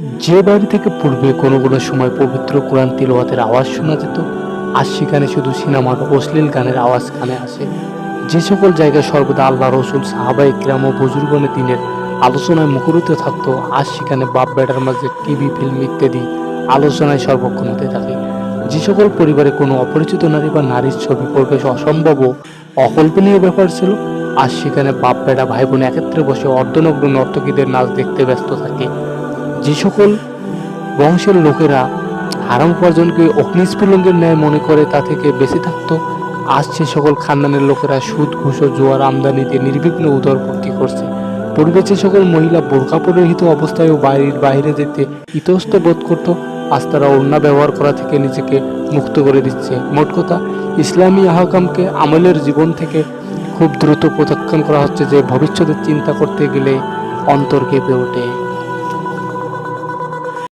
যে বাড়ি থেকে পূর্বে কোনো কোনো সময় পবিত্র কোরআন তিলওয়াতের আওয়াজ শোনা যেত, আজ সেখানে শুধু সিনেমার অশ্লীল গানের আওয়াজ কানে আসে। যে সকল জায়গায় সর্বদা আল্লাহ রসুল, সাহাবা ইকরাম ও বুজুর্গনের দিনের আলোচনায় মুখরিত থাকতো, আজ সেখানে বাপ বেটার মাঝে টিভি, ফিল্ম ইত্যাদি আলোচনায় সর্বক্ষণ হতে থাকে। যে সকল পরিবারে কোনো অপরিচিত নারী বা নারীর ছবি প্রবেশ অসম্ভব ও অকল্পনীয় ব্যাপার ছিল আর সেখানে বাপ, বেটা, ভাই বোন একত্রে বসে অর্ধনগ্ন নর্তকীদের নাচ দেখতে ব্যস্ত থাকে। যে সকল বংশের লোকেরা হারাম উপার্জনকে অগ্নিস্ফুলঙ্গের ন্যায় মনে করে, তা থেকে বেঁচে থাকতো। আজ সে সকল খানদানের লোকেরা সুদ, ঘুষ জোয়ার আমদানিতে নির্বিঘ্ন উদরপূর্তি করছে। পূর্বে যে সকল মহিলা বোরকা পরিহিত অবস্থায় ও বাড়ির বাইরে যেতে ইতস্ত বোধ করত, আজ তারা অন্য ব্যবহার করা থেকে নিজেকে মুক্ত করে দিচ্ছে। মোট কথা, ইসলামী আহকামকে আমলের জীবন থেকে খুব দ্রুত প্রত্যাখ্যান করা হচ্ছে যে, ভবিষ্যতের চিন্তা করতে গেলে অন্তর কেঁপে ওঠে।